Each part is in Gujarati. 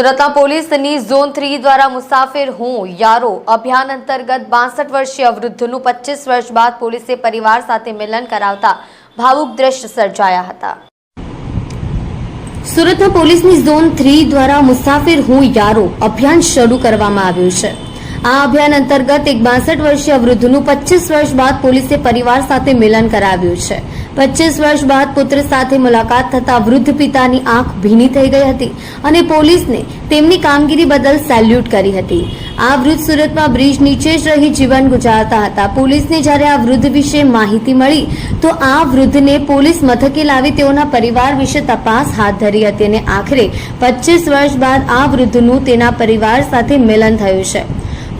સુરતના પોલીસની ઝોન થ્રી દ્વારા મુસાફિર હું, યારો, અભિયાન અંતર્ગત બાસઠ વર્ષીય વૃદ્ધનું પચીસ વર્ષ બાદ પોલીસે પરિવાર સાથે મિલન કરાવતા ભાવુક દ્રશ્ય સર્જાયા હતા. સુરતના પોલીસની ઝોન થ્રી દ્વારા મુસાફિર હું, યારો, અભિયાન શરૂ કરવામાં આવ્યું છે. આ અભિયાન અંતર્ગત એક બાસઠ વર્ષીય વૃદ્ધનું પચીસ વર્ષ બાદ પોલીસે પરિવાર સાથે મિલન કરાવ્યું છે. પચીસ વર્ષ બાદ પુત્ર સાથે મુલાકાત થતા વૃદ્ધ પિતાની આંખ ભીની થઈ ગઈ હતી અને પોલીસને તેમની કામગીરી બદલ સેલ્યુટ કરી હતી. આ વૃદ્ધ સુરતમાં બ્રિજ નીચે જ રહી જીવન ગુજારતા હતા. પોલીસને જ્યારે આ વૃદ્ધ વિશે માહિતી મળી, તો આ વૃદ્ધને પોલીસ મથકે લાવી તેઓના પરિવાર વિશે તપાસ હાથ ધરી હતી અને આખરે પચીસ વર્ષ બાદ આ વૃદ્ધનું તેના પરિવાર સાથે મિલન થયું છે.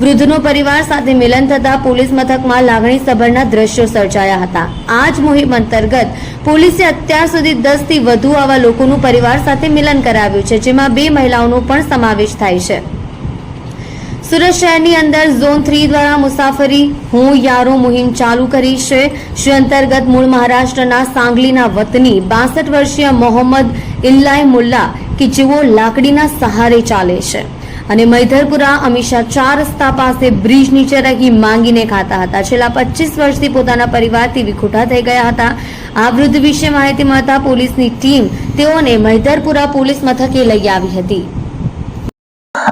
વૃદ્ધનો પરિવાર સાથે મિલન થતા પોલીસ મથકમાં લાગણી સભરના દ્રશ્યો સર્જાયા હતા. આ જ મુહિમ અંતર્ગત પોલીસે અત્યાર સુધી દસથી વધુ આવા લોકોનું પરિવાર સાથે મિલન કરાવ્યું છે, જેમાં બે મહિલાઓનો પણ સમાવેશ થાય છે. સુરત શહેરની અંદર ઝોન થ્રી દ્વારા મુસાફરી હું યારો મુહિમ ચાલુ કરી છે. જે અંતર્ગત મૂળ મહારાષ્ટ્રના સાંગલીના વતની બાસઠ વર્ષીય મોહમ્મદ ઇલ્લાય મુલ્લા કે જેઓ લાકડીના સહારે ચાલે છે. અને મૈધરપુરા અમીષા ચાર રસ્તા પાસે બ્રિજ નીચે રહી માંગીને ખાતા હતા. છેલ્લા પચીસ વર્ષથી પોતાના પરિવારથી વિખૂટા થઈ ગયા હતા. આ વૃદ્ધ વિશે માહિતી મળતા પોલીસની ટીમ તેઓને મૈધરપુરા પોલીસ મથકે લઈ આવી હતી.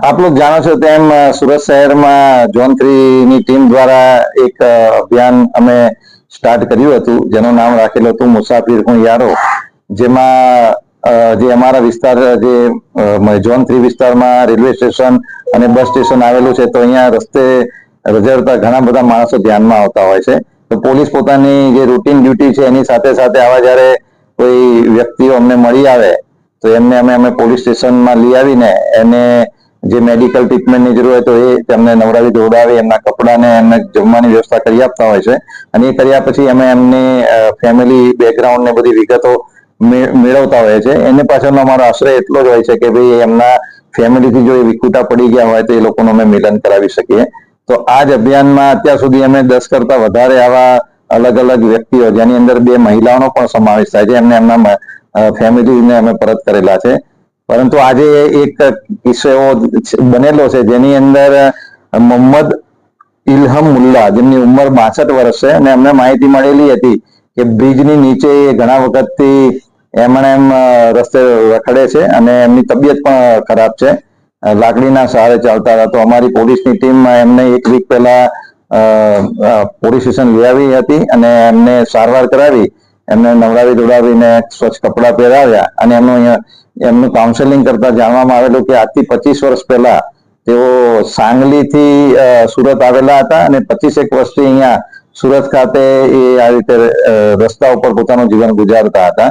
આપ લોગ જાણો છો તેમ સુરત શહેરમાં ઝોન થ્રી ની ટીમ દ્વારા એક અભિયાન અમે સ્ટાર્ટ કર્યું હતું. જેનું નામ રાખેલું હતું મુસાફિર હું યારો, જેમાં જે અમારા વિસ્તાર, જે ઝોન થ્રી વિસ્તારમાં રેલવે સ્ટેશન અને બસ સ્ટેશન આવેલું છે, તો અહીંયા રસ્તે રઝળતા ઘણા બધા માણસો ધ્યાનમાં આવતા હોય છે. તો પોલીસ પોતાની જે રૂટીન ડ્યુટી છે, એની સાથે સાથે આવા જ્યારે કોઈ વ્યક્તિઓ અમને મળી આવે, તો એમને અમે અમે પોલીસ સ્ટેશનમાં લઈ આવીને એને જે મેડિકલ ટ્રીટમેન્ટની જરૂર હોય તો એ તેમને નવરાવી દોડાવી એમના કપડાને એમને જમવાની વ્યવસ્થા કરી આપતા હોય છે. અને એ કર્યા પછી અમે એમની ફેમિલી બેકગ્રાઉન્ડ ને બધી વિગતો મેળવતા હોય છે. એને પાછળનો અમારો આશ્રય એટલો જ હોય છે કે ભાઈ એમના ફેમિલીથી જો એ વિકુટા પડી ગયા હોય તો એ લોકોનું અમે મિલન કરાવી શકીએ. તો આ જ અભિયાનમાં અત્યાર સુધી અમે દસ કરતા વધારે આવા અલગ અલગ વ્યક્તિઓ, જેની અંદર બે મહિલાઓનો પણ સમાવેશ થાય છે, એમને એમના ફેમિલીને અમે પરત કરેલા છે. પરંતુ આજે એક કિસ્સો એવો બનેલો છે, જેની અંદર મોહમ્મદ ઇલહમ મુલ્લા, જેમની ઉંમર બાસઠ વર્ષ છે, અને એમને માહિતી મળેલી હતી કે બ્રિજની નીચે ઘણા વખતથી એમણે એમ રસ્તે રખડે છે અને એમની તબિયત પણ ખરાબ છે. લાકડીના સહારે ચાલતા હતા. તો અમારી પોલીસની ટીમમાં એમને એક વીક પહેલા પોલીસ સ્ટેશન લઈ આવી હતી અને એમને સારવાર કરાવી. એમને નવડાવી દોડાવીને સ્વચ્છ કપડાં પહેરાવ્યા અને એમનું એમનું કાઉન્સેલિંગ કરતા જાણવામાં આવેલું કે આજથી પચીસ વર્ષ પહેલા તેઓ સાંગલીથી સુરત આવેલા હતા અને પચીસેક વર્ષથી અહીંયા સુરત ખાતે એ આ રીતે રસ્તા ઉપર પોતાનું જીવન ગુજારતા હતા.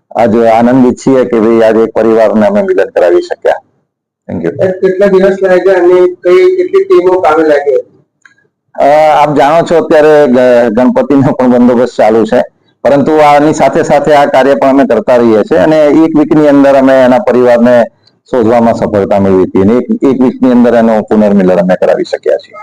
આજ આનંદિત છીએ કે ભાઈ આજે એક પરિવારને અમે મિલન કરાવી શક્યા. થેન્ક યુ કેટલા દિવસ લાગ્યા અને કઈ કેટલી ટીમો કામે લાગી આપ જાણો છો અત્યારે ગણપતિ ગણપતિનો પણ બંદોબસ્ત ચાલુ છે. પરંતુ આની સાથે સાથે આ કાર્ય પણ અમે કરતા રહીએ છીએ અને એક વીકની અંદર અમે એના પરિવારને શોધવામાં સફળતા મેળવી હતી અને એક વીક વીકની અંદર એનું પુનર્મિલન અમે કરાવી શક્યા છીએ.